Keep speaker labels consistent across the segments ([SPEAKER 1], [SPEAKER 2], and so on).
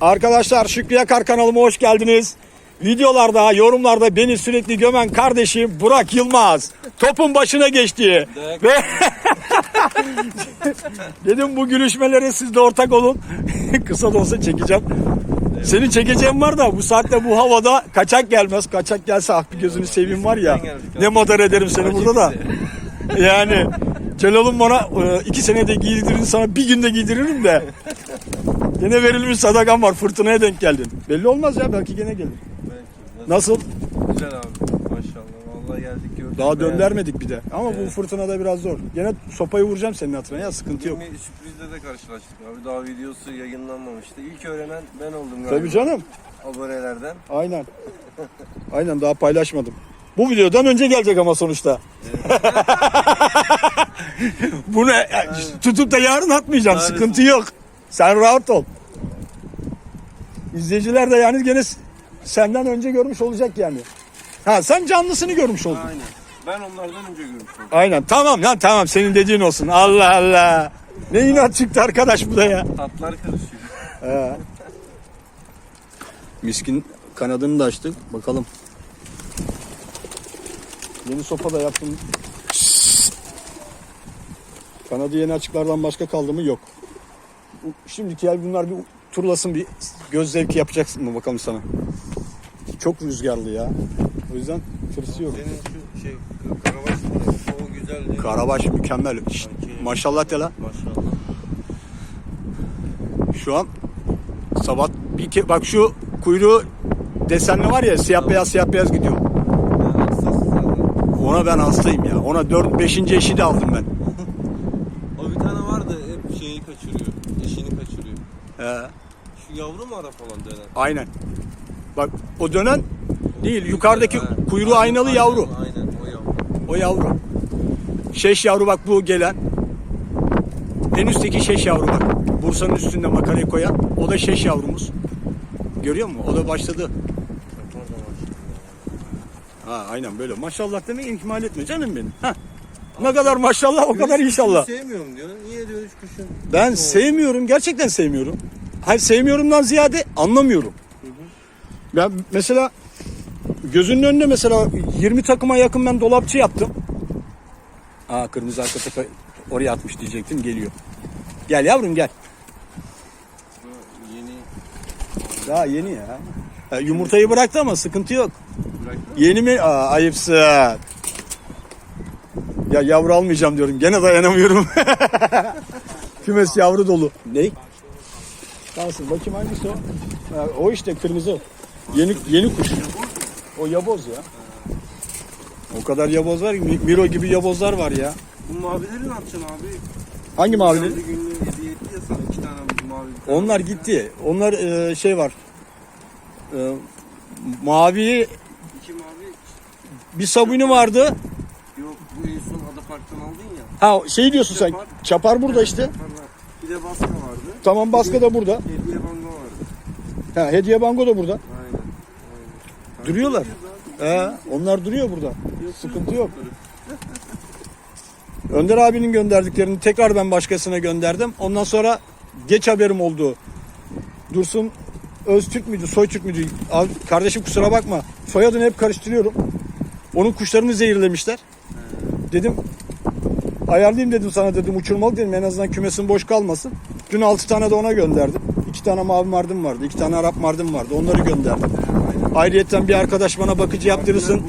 [SPEAKER 1] Arkadaşlar Şükrü Yakar kanalıma hoş geldiniz. Videolarda, yorumlarda beni sürekli gömen kardeşim Burak Yılmaz. Topun başına geçti. Ve dedim bu gülüşmelere siz de ortak olun. Kısa da olsa çekeceğim. Seni çekeceğim var da bu saatte bu havada kaçak gelmez. Kaçak gelse ah bir gözünü seveyim var ya. Ne madar ederim seni burada da. Yani Celal'ım bana e, iki senede giydirin sana bir günde giydiririm de. Gene verilmiş sadakan var fırtınaya denk geldin. Belli olmaz ya belki gene gelir. Nasıl?
[SPEAKER 2] Güzel abi. Maşallah. Vallahi geldik gördük.
[SPEAKER 1] Daha
[SPEAKER 2] beğendik.
[SPEAKER 1] döndermedik bir de. Ama bu fırtınada biraz zor. Gene sopayı vuracağım senin hatırına ya sıkıntı yok.
[SPEAKER 2] Bir sürprizle de karşılaştık abi. Daha videosu yayınlanmamıştı. İlk öğrenen ben oldum galiba.
[SPEAKER 1] Tabii canım.
[SPEAKER 2] Abonelerden.
[SPEAKER 1] Aynen. Aynen daha paylaşmadım. Bu videodan önce gelecek ama sonuçta. Bunu e, tutup da yarın atmayacağım.
[SPEAKER 2] Maalesef.
[SPEAKER 1] Sıkıntı yok. Sen rahat ol. İzleyiciler de yani gene senden önce görmüş olacak yani. Ha sen canlısını görmüş oldun.
[SPEAKER 2] Aynen. Ben onlardan önce görmüştüm.
[SPEAKER 1] Aynen tamam ya tamam senin dediğin olsun. Allah Allah. Ne inat çıktı arkadaş bu da ya.
[SPEAKER 2] Tatlar karışıyor.
[SPEAKER 1] He. Miskin kanadını da açtık. Bakalım. Yeni sopa da yaptım. Kanadı yeni açıklardan başka kaldı mı? Yok. Şimdiki yer bunlar bir turlasın bir göz zevki yapacaksın mı bakalım sana. Çok rüzgarlı ya. O yüzden tırsıyorum.
[SPEAKER 2] Senin şu şey karabaş o güzel değil mi?
[SPEAKER 1] Karabaş mükemmel. Şşt, maşallah de la.
[SPEAKER 2] Maşallah.
[SPEAKER 1] Şu an sabah bir ke bak şu kuyruğu desenli var ya siyah beyaz siyah beyaz gidiyor.
[SPEAKER 2] Ben hassasız zaten.
[SPEAKER 1] Ona ben hastayım ya. Ona 4 5. eşi de aldım ben.
[SPEAKER 2] O bir tane vardı hep şeyi kaçırıyor. Eşini kaçırıyor.
[SPEAKER 1] He,
[SPEAKER 2] Şu yavru mu Arap olan dönen?
[SPEAKER 1] aynen. Bak o dönen değil yukarıdaki
[SPEAKER 2] Ha,
[SPEAKER 1] kuyruğu
[SPEAKER 2] aynen,
[SPEAKER 1] aynalı
[SPEAKER 2] aynen,
[SPEAKER 1] yavru.
[SPEAKER 2] Aynen o yavru.
[SPEAKER 1] O yavru. Şeş yavru bak bu gelen. En üstteki şeş yavru bak. Bursa'nın üstünde makarayı koyan. O da şeş yavrumuz. Görüyor musun? O da başladı. Ha aynen böyle. Maşallah demeyi ihmal etme canım benim. Ha. Ne kadar maşallah o kadar inşallah.
[SPEAKER 2] Sevmiyorum diyor. Niye diyor üç kuşun?
[SPEAKER 1] Ben sevmiyorum. Gerçekten sevmiyorum. Hayır sevmiyorumdan ziyade anlamıyorum. Ben mesela gözünün önünde mesela 20 takıma yakın ben dolapçı yaptım. Aa kırmızı arka tepe oraya atmış diyecektim geliyor. Gel yavrum gel.
[SPEAKER 2] Yeni
[SPEAKER 1] Daha yeni ya. Ha, yumurtayı bıraktı ama sıkıntı yok.
[SPEAKER 2] bıraktı.
[SPEAKER 1] Yeni mi? Aa, ayıpsın. Ya yavru almayacağım diyorum. Gene dayanamıyorum. Kümes yavru dolu. Ne? Kalsın. Bakayım hangisi o? Ha, o işte kırmızı. Yeni yeni kuş. O yaboz ya. O kadar yaboz var ki Mi- Miro gibi yabozlar var ya.
[SPEAKER 2] Bu mavileri ne yapacaksın abi?
[SPEAKER 1] Hangi mavileri?
[SPEAKER 2] Kendi günlüğü hediye etti ya sana iki tane mavi.
[SPEAKER 1] Onlar gitti. Onlar e, şey var. E, mavi
[SPEAKER 2] İki mavi.
[SPEAKER 1] bir sabuni vardı.
[SPEAKER 2] Yok bu en son Ada Park'tan aldın ya.
[SPEAKER 1] Ha şey diyorsun sen.
[SPEAKER 2] Çapar.
[SPEAKER 1] Çapar burada işte.
[SPEAKER 2] Çapar var. Bir de baska vardı.
[SPEAKER 1] Tamam baska da burada.
[SPEAKER 2] Hediye bango vardı.
[SPEAKER 1] Ha, hediye bango da burada.
[SPEAKER 2] Aynen. Aynen.
[SPEAKER 1] Duruyorlar. He, onlar duruyor burada. Sıkıntı yok. Önder abinin gönderdiklerini tekrar ben başkasına gönderdim. Ondan sonra geç haberim oldu. Dursun Öztürk müydü, Soytürk müydü? Abi, kardeşim kusura bakma. Soyadını hep karıştırıyorum. Onun kuşlarını zehirlemişler. Dedim ayarlayayım dedim sana dedim uçurmalı dedim en azından kümesin boş kalmasın. Dün 6 tane de ona gönderdim. 2 tane mavi mardım vardı, 2 tane Arap mardım vardı. Onları gönderdim. Ayrıyeten bir arkadaş bana bakıcı yaptırırsın.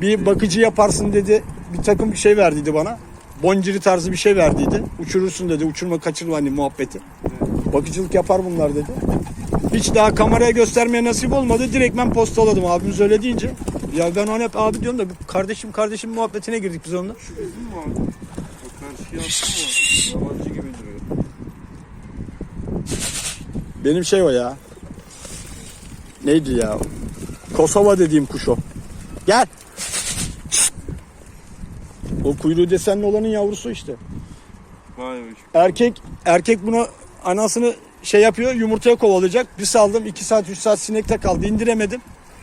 [SPEAKER 1] Bir bakıcı yaparsın dedi. Bir takım bir şey verdiydi bana. Bonciri tarzı bir şey verdiydi. Uçurursun dedi. Uçurma kaçırma hani muhabbeti. Bakıcılık yapar bunlar dedi. Hiç daha kameraya göstermeye nasip olmadı. Direkt ben postaladım abimiz öyle deyince. Ya ben ona hep abi diyorum da kardeşim kardeşim muhabbetine girdik biz onunla.
[SPEAKER 2] Şu bizim mi abi? O karşıya attın mı? Yabancı gibi duruyor.
[SPEAKER 1] Benim şey o ya. Neydi ya? Kosova dediğim kuş o. Gel. O kuyruğu desenli olanın yavrusu işte.
[SPEAKER 2] Vay be.
[SPEAKER 1] Erkek erkek bunu anasını şey yapıyor yumurtaya kovalayacak. Bir saldım 2 saat 3 saat sinekte kaldı indiremedim.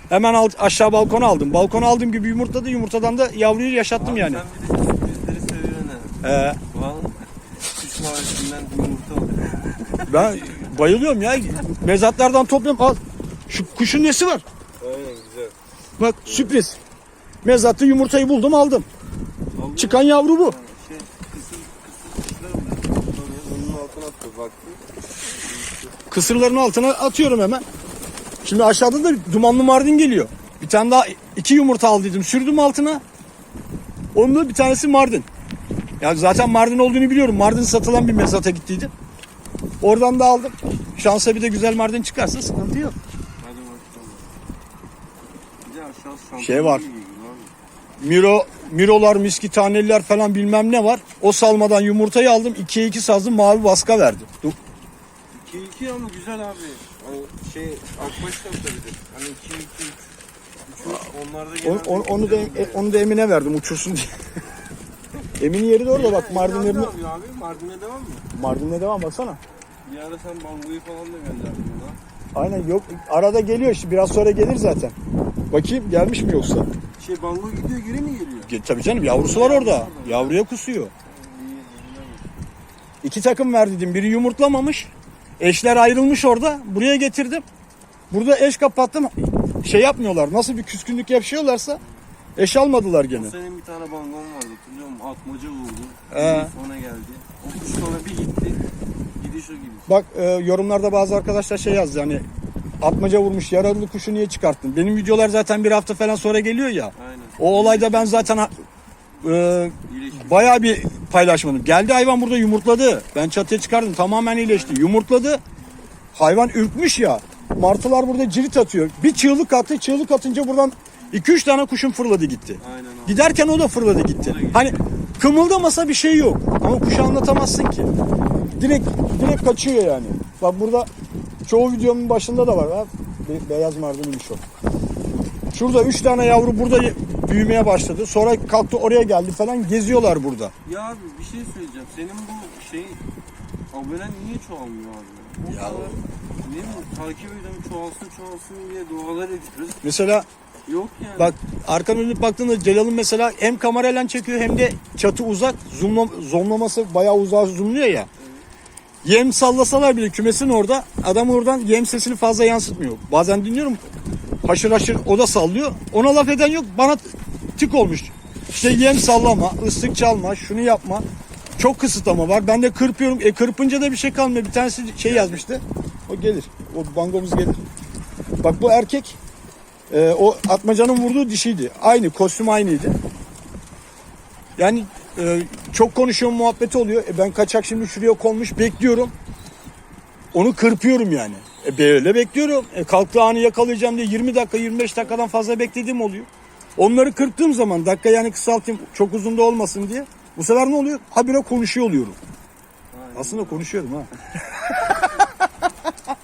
[SPEAKER 1] Hemen al, aşağı balkona aldım. Balkona aldığım gibi yumurtladı. Yumurtadan da yavruyu yaşattım
[SPEAKER 2] Abi
[SPEAKER 1] yani.
[SPEAKER 2] Sen bir de sürprizleri seviyorsun ha.
[SPEAKER 1] Ee,
[SPEAKER 2] Vallahi. Kuş mavisinden yumurta oluyor.
[SPEAKER 1] ben bayılıyorum ya. Mezatlardan topluyorum. Al. Şu kuşun nesi var?
[SPEAKER 2] Aynen güzel.
[SPEAKER 1] Bak sürpriz. Mezatta yumurtayı buldum aldım.
[SPEAKER 2] Aldın
[SPEAKER 1] Çıkan yavru bu.
[SPEAKER 2] Şey, kısır, kısır kuşlar mı? Onun altına attı.
[SPEAKER 1] Kısırların altına atıyorum hemen. Şimdi aşağıda da dumanlı mardin geliyor. Bir tane daha iki yumurta aldıydım. Sürdüm altına. Onun da bir tanesi mardin. Yani zaten mardin olduğunu biliyorum. Mardin satılan bir mezata gittiydi. Oradan da aldım. Şansa bir de güzel mardin çıkarsa sıkıntı yok. Şey var. Miro, mirolar, miski taneliler falan bilmem ne var. O salmadan yumurtayı aldım. 2'ye 2 sazlı mavi baska verdi. Dur.
[SPEAKER 2] 2-2 ama güzel abi. Şey Akbaş da. Hani 2-2 3 onlarda
[SPEAKER 1] Onu,
[SPEAKER 2] genelde
[SPEAKER 1] onu, onu da
[SPEAKER 2] oluyor.
[SPEAKER 1] onu da Emine verdim uçursun diye. Emin'in yeri de orada bak Mardin'de
[SPEAKER 2] Ne yapıyor abi? Mardin'e devam mı?
[SPEAKER 1] Mardin'de devam baksana.
[SPEAKER 2] Bir ara sen bangoyu falan da gönderdin bana.
[SPEAKER 1] Aynen yok arada geliyor işte biraz sonra gelir zaten. Bakayım gelmiş mi yoksa?
[SPEAKER 2] Şey bango gidiyor geri mi geliyor?
[SPEAKER 1] Ge- Tabii canım yavrusu var orada. Yavruya kusuyor.
[SPEAKER 2] İyi.
[SPEAKER 1] İki takım ver dedim. Biri yumurtlamamış. Eşler ayrılmış orada. Buraya getirdim. Burada eş kapattım. Şey yapmıyorlar. Nasıl bir küskünlük yapıyorlarsa eş almadılar gene.
[SPEAKER 2] Senin bir tane bangon vardı hatırlıyor musun? Atmaca vurdu.
[SPEAKER 1] Ee.
[SPEAKER 2] Sonra geldi. O kuş sonra bir gitti. Gidiş o gidiş.
[SPEAKER 1] Bak e, yorumlarda bazı arkadaşlar şey yazdı hani atmaca vurmuş yaralı kuşu niye çıkarttın? Benim videolar zaten bir hafta falan sonra geliyor ya.
[SPEAKER 2] Aynen.
[SPEAKER 1] O olayda ben zaten e, bayağı bir paylaşmadım. Geldi hayvan burada yumurtladı. Ben çatıya çıkardım tamamen iyileşti. Yumurtladı. Hayvan ürkmüş ya. Martılar burada cirit atıyor. Bir çığlık attı. Çığlık atınca buradan 2-3 tane kuşun fırladı gitti.
[SPEAKER 2] Aynen abi.
[SPEAKER 1] Giderken o da fırladı gitti. Hani kımıldamasa bir şey yok. Ama kuşa anlatamazsın ki. Direkt direkt kaçıyor yani. Bak burada çoğu videomun başında da var. Ha? Be- beyaz mardiniymiş o. Şurada 3 tane yavru burada ye- büyümeye başladı. Sonra kalktı oraya geldi falan geziyorlar burada.
[SPEAKER 2] Ya abi bir şey söyleyeceğim. Senin bu şey abonen niye çoğalmıyor abi? O
[SPEAKER 1] Ya
[SPEAKER 2] kadar ne bileyim takip ediyorum çoğalsın çoğalsın diye dualar ediyoruz.
[SPEAKER 1] Mesela
[SPEAKER 2] Yok yani.
[SPEAKER 1] bak arkan dönüp baktığında Celal'ın mesela hem kamerayla çekiyor hem de çatı uzak. Zoomla, zoomlaması bayağı uzağa zoomluyor ya. Yem sallasalar bile kümesin orada adam oradan yem sesini fazla yansıtmıyor. Bazen dinliyorum haşır haşır o da sallıyor. Ona laf eden yok bana tık olmuş. İşte yem sallama, ıslık çalma, şunu yapma. Çok kısıtlama var. Ben de kırpıyorum. E kırpınca da bir şey kalmıyor. Bir tanesi şey yazmıştı. O gelir. O bangomuz gelir. Bak bu erkek e, o atmacanın vurduğu dişiydi. Aynı kostüm aynıydı. Yani e, çok konuşuyorum muhabbeti oluyor. E, ben kaçak şimdi şuraya konmuş bekliyorum. Onu kırpıyorum yani. E, böyle bekliyorum. E, kalktığı anı yakalayacağım diye 20 dakika 25 dakikadan fazla beklediğim oluyor. Onları kırptığım zaman dakika yani kısaltayım çok uzun da olmasın diye. Bu sefer ne oluyor? Habire konuşuyor oluyorum.
[SPEAKER 2] Aynen.
[SPEAKER 1] Aslında konuşuyorum ha.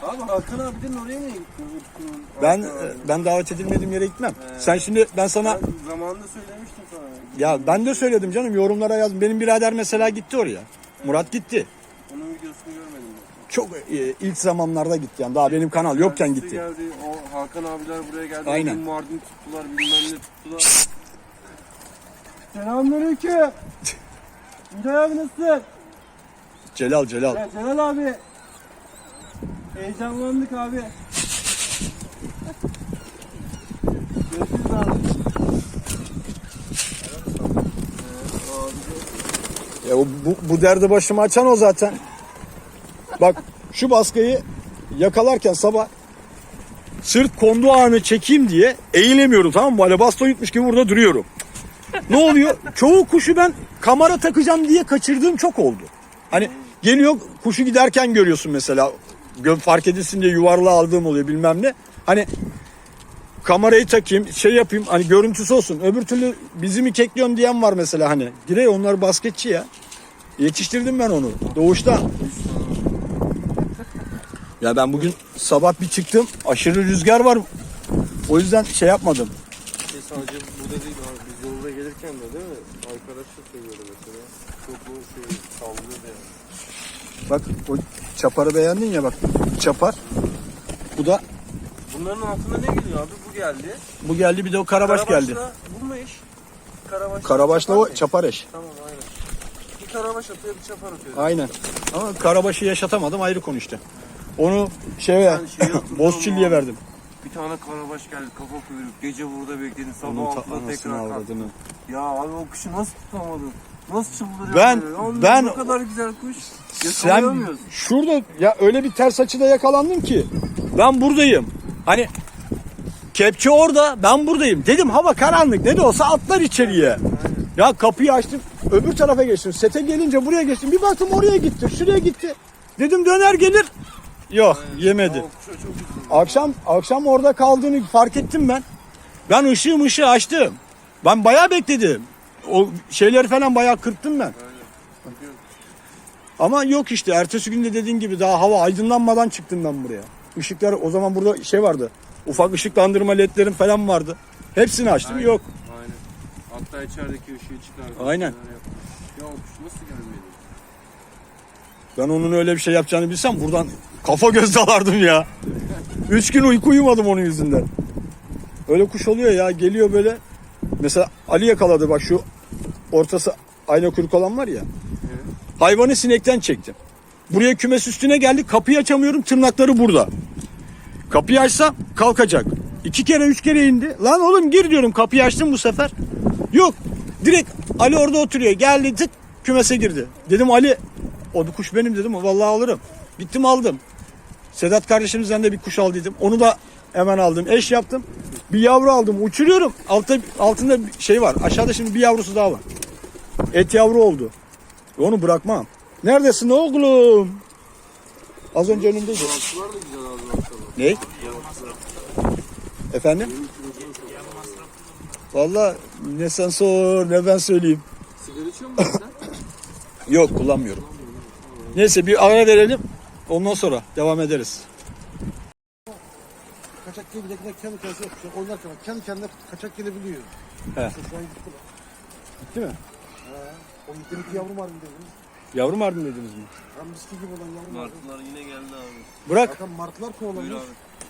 [SPEAKER 2] Abi Hakan abiden oraya gittin? Utku'nun,
[SPEAKER 1] Ben e, ben davet edilmediğim yere gitmem.
[SPEAKER 2] He.
[SPEAKER 1] Sen şimdi ben sana
[SPEAKER 2] Ben zamanında söylemiştim sana.
[SPEAKER 1] ya ben de söyledim canım yorumlara yazdım. Benim birader mesela gitti oraya. Murat gitti.
[SPEAKER 2] Onun videosunu görmedim.
[SPEAKER 1] Çok e, ilk zamanlarda gitti yani. Daha benim kanal yokken gitti.
[SPEAKER 2] Geldi, o Hakan abiler buraya geldi.
[SPEAKER 1] Aynen.
[SPEAKER 2] Aynen. Mardin tuttular bilmem ne tuttular. Selamünaleyküm. Mücahit abi nasılsın?
[SPEAKER 1] Celal Celal.
[SPEAKER 2] Ya Celal abi. Heyecanlandık abi. Görüşürüz abi.
[SPEAKER 1] Ya bu, bu derdi başıma açan o zaten. Bak şu baskıyı yakalarken sabah sırt kondu anı çekeyim diye eğilemiyorum tamam mı? Böyle baston yutmuş gibi burada duruyorum. Ne oluyor? Çoğu kuşu ben kamera takacağım diye kaçırdığım çok oldu. Hani geliyor kuşu giderken görüyorsun mesela. Fark edilsin diye yuvarlığa aldığım oluyor bilmem ne. Hani kamerayı takayım şey yapayım hani görüntüsü olsun. Öbür türlü bizi mi kekliyorsun diyen var mesela hani. Girey onlar basketçi ya. Yetiştirdim ben onu doğuşta. Ya ben bugün sabah bir çıktım aşırı rüzgar var. O yüzden şey yapmadım.
[SPEAKER 2] Şey sadece burada değil abi. Biz yolda gelirken de değil mi? Arkadaş da söylüyordu mesela. Çok o şey sallıyordu yani.
[SPEAKER 1] Bak o çaparı beğendin ya bak. Çapar. Bu da
[SPEAKER 2] Bunların altına ne geliyor abi? Bu geldi.
[SPEAKER 1] bu geldi bir de o karabaş geldi.
[SPEAKER 2] Karabaşla Bu mu eş? Karabaş.
[SPEAKER 1] Karabaşla
[SPEAKER 2] çapar
[SPEAKER 1] o
[SPEAKER 2] mı?
[SPEAKER 1] çapar eş.
[SPEAKER 2] Tamam aynen. Bir karabaş atıyor bir çapar atıyor.
[SPEAKER 1] Aynen. Ama karabaşı yaşatamadım ayrı konu işte. Onu şeye
[SPEAKER 2] hatırlıyorum
[SPEAKER 1] Bozçilli'ye verdim.
[SPEAKER 2] Bir tane karabaş geldi kafa kuyruk. Gece burada bekledin. Sabah
[SPEAKER 1] Onun ta- anasını
[SPEAKER 2] tekrar kalktın.
[SPEAKER 1] avradını.
[SPEAKER 2] Ya abi o kuşu nasıl tutamadın? Nasıl çıldırıyor?
[SPEAKER 1] Ben-
[SPEAKER 2] böyle? Oğlum
[SPEAKER 1] ben-
[SPEAKER 2] Bu kadar güzel kuş.
[SPEAKER 1] Sen
[SPEAKER 2] Yakalayamıyoruz.
[SPEAKER 1] şurada ya öyle bir ters açıda yakalandım ki ben buradayım. Hani kepçe orada ben buradayım. Dedim hava karanlık ne de olsa atlar içeriye. Ya kapıyı açtım öbür tarafa geçtim. Sete gelince buraya geçtim. Bir baktım oraya gitti şuraya gitti. Dedim döner gelir. Yok yemedi. Akşam akşam orada kaldığını fark ettim ben. Ben ışığı ışığı açtım. Ben bayağı bekledim. O şeyleri falan bayağı kırptım ben. Ama yok işte ertesi günde dediğin gibi daha hava aydınlanmadan çıktım ben buraya. Işıklar o zaman burada şey vardı. Ufak ışıklandırma ledlerim falan vardı. Hepsini açtım
[SPEAKER 2] Aynen.
[SPEAKER 1] yok.
[SPEAKER 2] Aynen. Hatta içerideki ışığı çıkardı.
[SPEAKER 1] Aynen.
[SPEAKER 2] Ya o kuş nasıl gelmedi?
[SPEAKER 1] Ben onun öyle bir şey yapacağını bilsem buradan kafa göz dalardım ya. Üç gün uyku uyumadım onun yüzünden. Öyle kuş oluyor ya geliyor böyle. Mesela Ali yakaladı bak şu ortası ayna kuyruk olan var ya. Hayvanı sinekten çektim. Buraya kümes üstüne geldik kapıyı açamıyorum tırnakları burada. Kapıyı açsam kalkacak. İki kere üç kere indi. Lan oğlum gir diyorum kapıyı açtım bu sefer. Yok direkt Ali orada oturuyor. Geldi tık kümese girdi. Dedim Ali o bir kuş benim dedim. Vallahi alırım. Gittim aldım. Sedat kardeşimizden de bir kuş aldıydım. Onu da hemen aldım. Eş yaptım. Bir yavru aldım. Uçuruyorum. Altta, altında bir şey var. Aşağıda şimdi bir yavrusu daha var. Et yavru oldu. Onu bırakmam. Neredesin oğlum? Az önce önümdeydi. Ne? Efendim? Vallahi ne sen sor ne ben söyleyeyim.
[SPEAKER 2] Sigara içiyor musun sen?
[SPEAKER 1] Yok kullanmıyorum. Neyse bir ara verelim. Ondan sonra devam ederiz.
[SPEAKER 3] Kaçak gelebilirler kendi kendine yapıyor. Oynarken kendi kendine kaçak gelebiliyor.
[SPEAKER 1] He.
[SPEAKER 3] İşte şu an gitti.
[SPEAKER 1] Gitti mi?
[SPEAKER 3] He. O demek yavrum var mı dediniz?
[SPEAKER 1] Yavru var mı dediniz mi?
[SPEAKER 3] Hem miski gibi olan yavrum var.
[SPEAKER 2] Martılar yine geldi abi.
[SPEAKER 1] Bırak.
[SPEAKER 3] Zaten martılar
[SPEAKER 2] Buyur abi.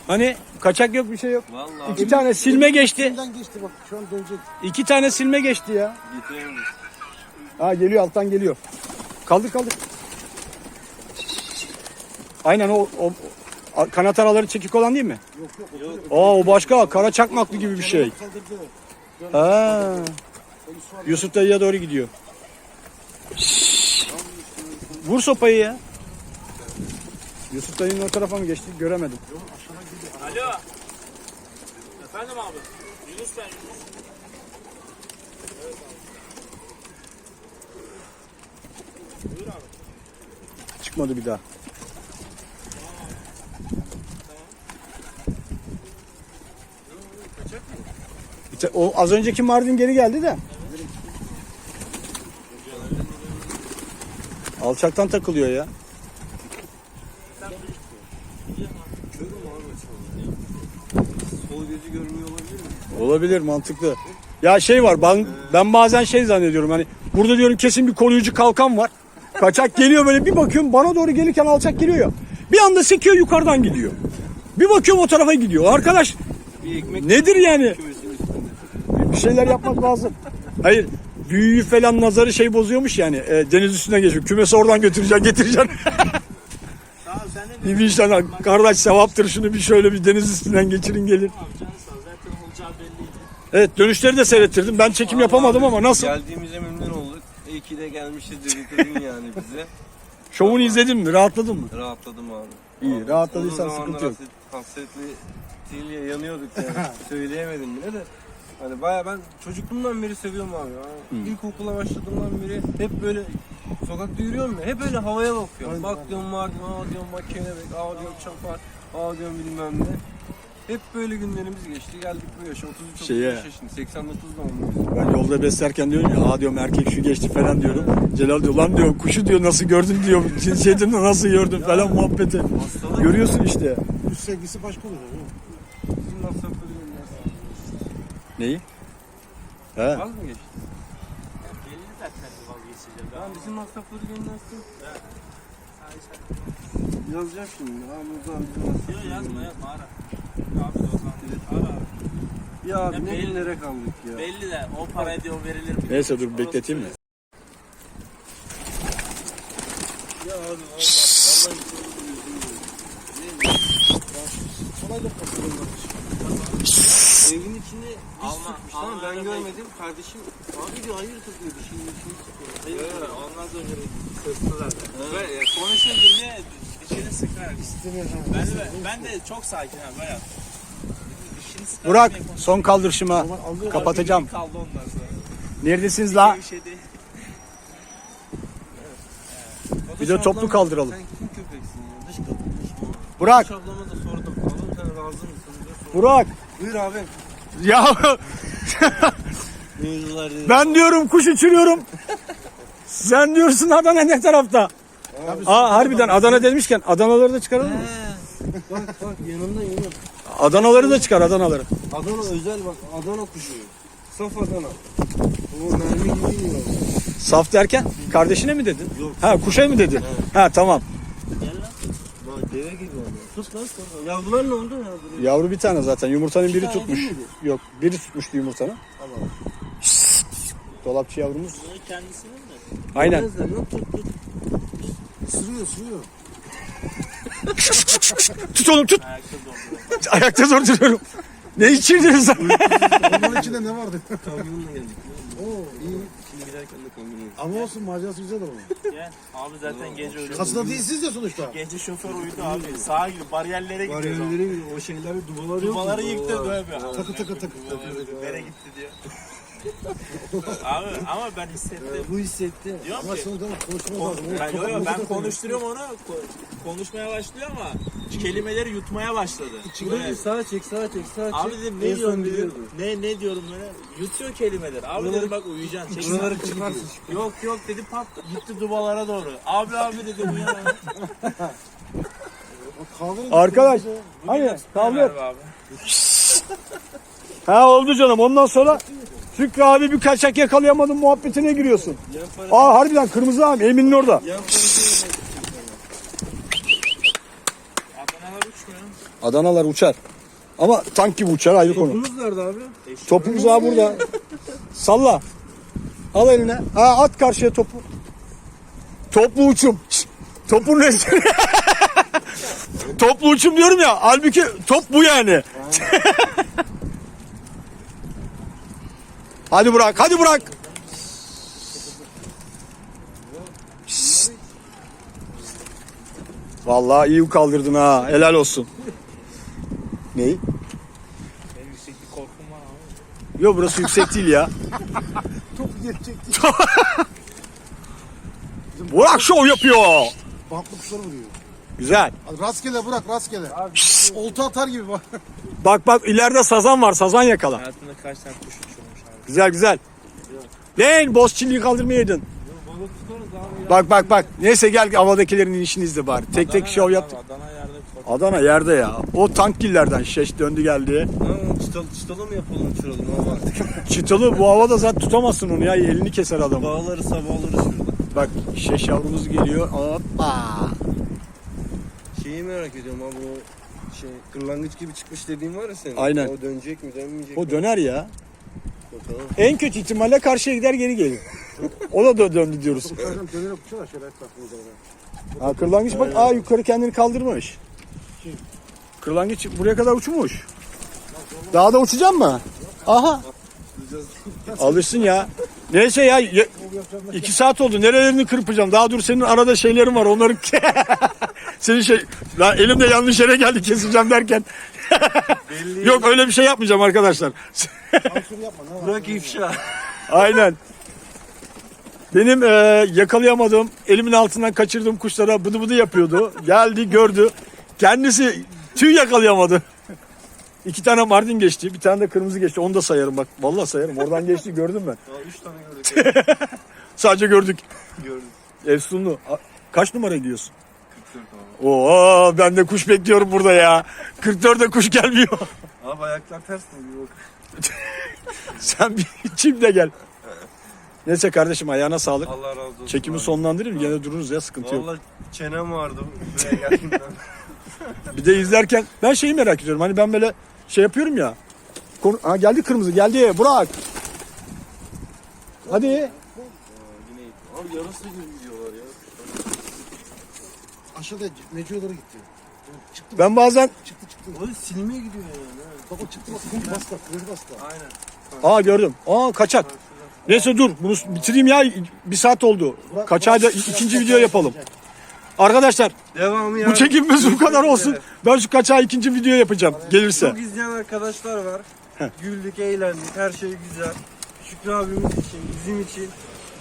[SPEAKER 1] Hani kaçak yok bir şey yok.
[SPEAKER 2] Vallahi
[SPEAKER 1] İki tane silme geçti.
[SPEAKER 3] Elimden geçti bak şu an dönecek.
[SPEAKER 1] İki tane silme geçti ya.
[SPEAKER 2] getiremedik.
[SPEAKER 1] Ha geliyor alttan geliyor. Kaldır kaldır. Aynen o, o kanat araları çekik olan değil mi?
[SPEAKER 3] Yok yok.
[SPEAKER 2] Yok.
[SPEAKER 1] Aa o başka kara çakmaklı gibi bir şey.
[SPEAKER 3] Kaldırdı.
[SPEAKER 1] Ha. Yusuf dayıya doğru gidiyor. Vur sopayı ya. Yusuf dayının o tarafa mı geçti? Göremedim.
[SPEAKER 4] Alo. Efendim abi. Yunus ben Yunus.
[SPEAKER 1] Çıkmadı bir daha. O az önceki Mardin geri geldi de. Alçaktan takılıyor ya.
[SPEAKER 2] Sol gözü görmüyor olabilir mi?
[SPEAKER 1] Olabilir mantıklı. Ya şey var ben, ben bazen şey zannediyorum hani burada diyorum kesin bir koruyucu kalkan var. Kaçak geliyor böyle bir bakıyorum bana doğru gelirken alçak geliyor ya. Bir anda sekiyor yukarıdan gidiyor. Bir bakıyorum o tarafa gidiyor. Arkadaş nedir yani? Bir şeyler yapmak lazım. Hayır büyüyü falan nazarı şey bozuyormuş yani. E, deniz üstüne geçiyor. Kümesi oradan götüreceksin getireceksin.
[SPEAKER 4] Sen de
[SPEAKER 1] bir vicdan kardeş sevaptır şunu bir şöyle bir deniz üstünden geçirin gelir.
[SPEAKER 4] abi canı sağ ol. Zaten olacağı belliydi.
[SPEAKER 1] Evet dönüşleri de seyrettirdim. Ben çekim yapamadım ama nasıl?
[SPEAKER 2] Geldiğimize memnun olduk. İyi ki de gelmişiz dedirttin yani bize.
[SPEAKER 1] Şovunu izledin mi? Rahatladın mı?
[SPEAKER 2] Rahatladım abi.
[SPEAKER 1] İyi,
[SPEAKER 2] Abi,
[SPEAKER 1] rahatladıysan
[SPEAKER 2] uzun
[SPEAKER 1] sıkıntı yok.
[SPEAKER 2] hasret- Hasretli yanıyorduk yani. Söyleyemedim bile de. Hani baya ben çocukluğumdan beri seviyorum abi. ya. İlkokula başladığımdan beri hep böyle sokakta yürüyorum ya. Hep böyle havaya bakıyorum. Bak diyorum Mardin, aa diyorum bak kelebek, aa diyorum çapar, aa diyorum bilmem ne. Hep böyle günlerimiz geçti. Geldik bu yaşa. 33 35
[SPEAKER 1] Şeye-
[SPEAKER 2] yaşında. 89 doğumluyuz.
[SPEAKER 1] Ben yolda beslerken diyorum ya, aa diyorum erkek şu geçti falan diyorum. Celal diyor lan diyor kuşu diyor nasıl gördün diyor. Cinsiyetini nasıl gördün falan muhabbeti. Görüyorsun işte.
[SPEAKER 3] Üst sevgisi başka olur. değil mi?
[SPEAKER 2] Bizim masrafları göndersin.
[SPEAKER 1] Neyi? He.
[SPEAKER 2] Vaz mı geçti?
[SPEAKER 4] Belli zaten vazgeçeceğim.
[SPEAKER 2] Tamam bizim masrafları göndersin. Yazacağım şimdi. Abi o zaman bizim
[SPEAKER 4] Yok
[SPEAKER 2] masrafları
[SPEAKER 4] yazma yazma ara. Abi de o zaman ara ara.
[SPEAKER 2] Ya abi
[SPEAKER 4] Ya
[SPEAKER 2] ne
[SPEAKER 4] belli-
[SPEAKER 2] günlere kaldık ya.
[SPEAKER 4] Belli de o para diyor verilir mi?
[SPEAKER 1] Neyse dur bekleteyim mi?
[SPEAKER 2] Ya abi valla vallahi
[SPEAKER 3] arabayla patlıyorum.
[SPEAKER 2] Evin içinde diş
[SPEAKER 4] Alma-
[SPEAKER 2] sıkmış tamam
[SPEAKER 4] Alman
[SPEAKER 2] ben görmedim. Kardeşim abi diyor hayır takıyor dişini dişini sıkıyor.
[SPEAKER 4] Hayır, ondan sonra kıstılar. Böyle konuşunca ne dişini sıkar.
[SPEAKER 3] İstemiyor.
[SPEAKER 4] Ben de, ben de çok sakin ha sıkar.
[SPEAKER 1] Burak
[SPEAKER 4] diye konuşuyor.
[SPEAKER 1] son kaldırışıma kapatacağım.
[SPEAKER 4] Bir kaldı ondan sonra.
[SPEAKER 1] Neredesiniz la?
[SPEAKER 4] Bir şey değil.
[SPEAKER 1] Bir de toplu kaldıralım.
[SPEAKER 2] Sen kim köpeksin ya? Dış kapı dış.
[SPEAKER 1] Burak,
[SPEAKER 2] Dış ablama da sordum. Ablam sen razı mısın diye sordum.
[SPEAKER 1] Burak.
[SPEAKER 2] Buyur abi.
[SPEAKER 1] Ya ben diyorum kuş uçuruyorum. Sen diyorsun Adana ne tarafta? Aa harbiden Adana demişken Adanaları da çıkaralım mı?
[SPEAKER 2] Bak bak yanında yanında.
[SPEAKER 1] Adanaları da çıkar Adanaları.
[SPEAKER 2] Adana özel bak Adana kuşu. Saf Adana. O mermi gibi yiyor.
[SPEAKER 1] Saf derken kardeşine mi dedin?
[SPEAKER 2] Yok.
[SPEAKER 1] Ha kuşa mı dedin? Ha tamam.
[SPEAKER 2] Bak deve gibi. Tut lan tut. Yavrular ne oldu yavrular?
[SPEAKER 1] Yavru bir tane zaten. Yumurtanın biri
[SPEAKER 2] tane
[SPEAKER 1] tutmuş.
[SPEAKER 2] değil miydi?
[SPEAKER 1] Yok biri tutmuştu yumurtanı.
[SPEAKER 2] Tamam.
[SPEAKER 1] Dolapçı yavrumuz.
[SPEAKER 4] Bunu kendisinin mi?
[SPEAKER 1] Aynen.
[SPEAKER 2] Lan tut tut.
[SPEAKER 3] Sürüyor sürüyor.
[SPEAKER 1] Tut oğlum tut.
[SPEAKER 4] Ayakta dolduruyor.
[SPEAKER 1] Ayakta zor duruyorum. Ne içirdiniz lan?
[SPEAKER 3] Onun içinde ne vardı?
[SPEAKER 2] Kamyonla geldik.
[SPEAKER 3] Oo iyi.
[SPEAKER 2] Giderken de kamyonla geldik.
[SPEAKER 3] Ama olsun macerası güzel ama.
[SPEAKER 4] Gel. Abi zaten gece öyle.
[SPEAKER 3] Kasada değilsiniz ya sonuçta.
[SPEAKER 4] Gece şoför uyudu abi. Sağa gibi bariyerlere gidiyor.
[SPEAKER 2] Bariyerleri o şeyler dubaları yok.
[SPEAKER 4] Dubaları
[SPEAKER 2] mu?
[SPEAKER 4] yıktı böyle.
[SPEAKER 3] Takı takı takı.
[SPEAKER 4] Nereye gitti diyor. Abi ama ben hissettim.
[SPEAKER 2] Bu hissetti.
[SPEAKER 4] Diyorum
[SPEAKER 3] Ama
[SPEAKER 4] ki
[SPEAKER 3] sonra tamam konuşmamız lazım.
[SPEAKER 4] ben, yo, yo, ben konuşturuyorum onu. ko- Konuşmaya başlıyor ama kelimeleri yutmaya başladı.
[SPEAKER 2] Böyle
[SPEAKER 4] Böyle.
[SPEAKER 2] sağa çek sağa çek sağa çek.
[SPEAKER 4] Abi dedim
[SPEAKER 2] En
[SPEAKER 4] ne
[SPEAKER 2] son
[SPEAKER 4] diyorum dedim. Ne ne diyorum böyle. Yutuyor kelimeleri. Abi
[SPEAKER 2] Buraları-
[SPEAKER 4] dedim bak uyuyacaksın. Çek
[SPEAKER 2] Buraları çıkarsın.
[SPEAKER 4] Yok yok dedi pat gitti dubalara doğru. Abi abi dedim uyan.
[SPEAKER 3] Kaldırın.
[SPEAKER 1] Arkadaş.
[SPEAKER 4] Bugün
[SPEAKER 1] Hani
[SPEAKER 4] de. Merhaba abi.
[SPEAKER 1] Ha oldu canım. Ondan sonra Şükrü abi bir kaçak yakalayamadım muhabbetine giriyorsun. Aa harbiden kırmızı abi Emin'in orada.
[SPEAKER 4] Adanalar
[SPEAKER 1] uçar. Ama tank gibi uçar ayrı konu.
[SPEAKER 2] Topumuz nerede abi?
[SPEAKER 1] Topumuz daha burada. Salla. Al eline. Ha, at karşıya topu. Toplu uçum. Şşt, Topun resmi. Toplu uçum diyorum ya. Halbuki top bu yani. Hadi bırak, hadi bırak. Şşt. Vallahi iyi kaldırdın ha. Helal olsun. Neyi?
[SPEAKER 4] Benim yüksek bir korkum var abi.
[SPEAKER 1] Yok burası yüksek değil ya.
[SPEAKER 3] Top geçecekti.
[SPEAKER 1] Burak şov yapıyor.
[SPEAKER 3] Bantlı kuşları vuruyor.
[SPEAKER 1] Güzel.
[SPEAKER 3] Rastgele bırak rastgele. Olta atar gibi bak.
[SPEAKER 1] Bak bak ileride sazan var. Sazan yakala.
[SPEAKER 4] Hayatımda kaç tane kuş abi.
[SPEAKER 1] Güzel güzel. Lan boz çilliyi kaldırmayaydın. Bak bak bak. Neyse gel havadakilerin inişini izle bari. Tek tek şov yaptık.
[SPEAKER 4] Adana yerde.
[SPEAKER 1] Adana yerde ya. O tankgillerden şeş döndü geldi.
[SPEAKER 2] Çıtalı, çıtalı mı yapalım uçuralım ama artık.
[SPEAKER 1] Çıtalı bu havada zaten tutamazsın onu ya. Elini keser adam.
[SPEAKER 2] Bağları sabahları şurada.
[SPEAKER 1] Bak şeş yavrumuz geliyor. Hoppa.
[SPEAKER 2] Şeyi merak ediyorum abi o şey kırlangıç gibi çıkmış dediğin var ya senin.
[SPEAKER 1] Aynen.
[SPEAKER 2] O dönecek mi dönmeyecek
[SPEAKER 1] O
[SPEAKER 2] mi?
[SPEAKER 1] döner ya. En kötü ihtimalle karşıya gider geri gelir. O da dö- döndü diyoruz.
[SPEAKER 3] Dönerek uçar şöyle etrafımıza.
[SPEAKER 1] Ha kırlangıç bak aa yukarı kendini kaldırmış. Kırlangıç buraya kadar uçmuş. Daha da uçacak mı? Aha. Alışsın ya. Neyse ya ya- iki saat oldu. Nerelerini kırpacağım? Daha dur senin arada şeylerin var. Onları senin şey lan elimde yanlış yere geldi keseceğim derken. Yok öyle bir şey yapmayacağım arkadaşlar.
[SPEAKER 3] Sansür yapma ne var?
[SPEAKER 2] Bırak ifşa.
[SPEAKER 1] Aynen. Benim e, yakalayamadığım, elimin altından kaçırdığım kuşlara bıdı bıdı yapıyordu. Geldi, gördü. Kendisi tüy yakalayamadı. İki tane mardin geçti, bir tane de kırmızı geçti. Onu da sayarım bak. Vallahi sayarım. Oradan geçti gördüm ben.
[SPEAKER 2] Daha 3 tane gördük.
[SPEAKER 1] Sadece gördük.
[SPEAKER 2] gördük.
[SPEAKER 1] Efsunlu. Kaç numara gidiyorsun?
[SPEAKER 2] 44 abi.
[SPEAKER 1] Oo ben de kuş bekliyorum burada ya. 44'e kuş gelmiyor.
[SPEAKER 2] Abi ayaklar ters bak.
[SPEAKER 1] Sen bir çim de gel. Neyse kardeşim ayağına sağlık.
[SPEAKER 2] Allah razı olsun.
[SPEAKER 1] Çekimi
[SPEAKER 2] abi.
[SPEAKER 1] sonlandırayım. Gene dururuz ya sıkıntı yok.
[SPEAKER 2] Vallahi çenem vardı buraya geldiğimden.
[SPEAKER 1] Bir de izlerken ben şeyi merak ediyorum. Hani ben böyle şey yapıyorum ya. Konu, ha, geldi kırmızı geldi. Burak. Hadi.
[SPEAKER 2] Abi yarısı gibi.
[SPEAKER 3] Aşağıda Neco'ya doğru gitti. Çıktı
[SPEAKER 1] Ben bazen
[SPEAKER 3] çıktı çıktı.
[SPEAKER 2] O silmeye gidiyor yani.
[SPEAKER 3] Bak o çıktı bak. Kum bastı. Kırıcı bastı.
[SPEAKER 2] Aynen.
[SPEAKER 1] Aa gördüm. Aa kaçak. Neyse dur bunu bitireyim ya. Bir saat oldu. Kaçağı da ikinci video yapalım. Arkadaşlar
[SPEAKER 2] Devamı
[SPEAKER 1] bu çekimimiz bu kadar olsun. Ben şu kaçağı ikinci video yapacağım. Gelirse.
[SPEAKER 2] Çok izleyen arkadaşlar var. Güldük, eğlendik. Her şey güzel. Şükrü abimiz için, bizim için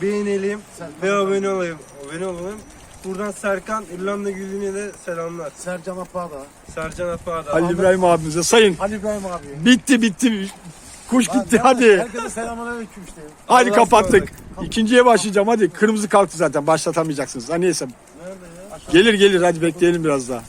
[SPEAKER 2] beğenelim ve abone olalım. Abone olalım. Buradan Serkan İrlanda Güldüğü'ne de selamlar.
[SPEAKER 3] Sercan Apağ'da.
[SPEAKER 2] Sercan Afa da.
[SPEAKER 1] Halil İbrahim abimize sayın.
[SPEAKER 3] Ali İbrahim abi.
[SPEAKER 1] Bitti bitti. Kuş gitti
[SPEAKER 3] Lan,
[SPEAKER 1] hadi.
[SPEAKER 3] Herkese selamünaleyküm işte.
[SPEAKER 1] Hadi
[SPEAKER 2] Allah'a
[SPEAKER 1] kapattık.
[SPEAKER 2] ısmarladık.
[SPEAKER 1] İkinciye başlayacağım hadi. Kırmızı kalktı zaten başlatamayacaksınız. Ha neyse.
[SPEAKER 2] Nerede ya?
[SPEAKER 1] Gelir gelir hadi bekleyelim biraz daha.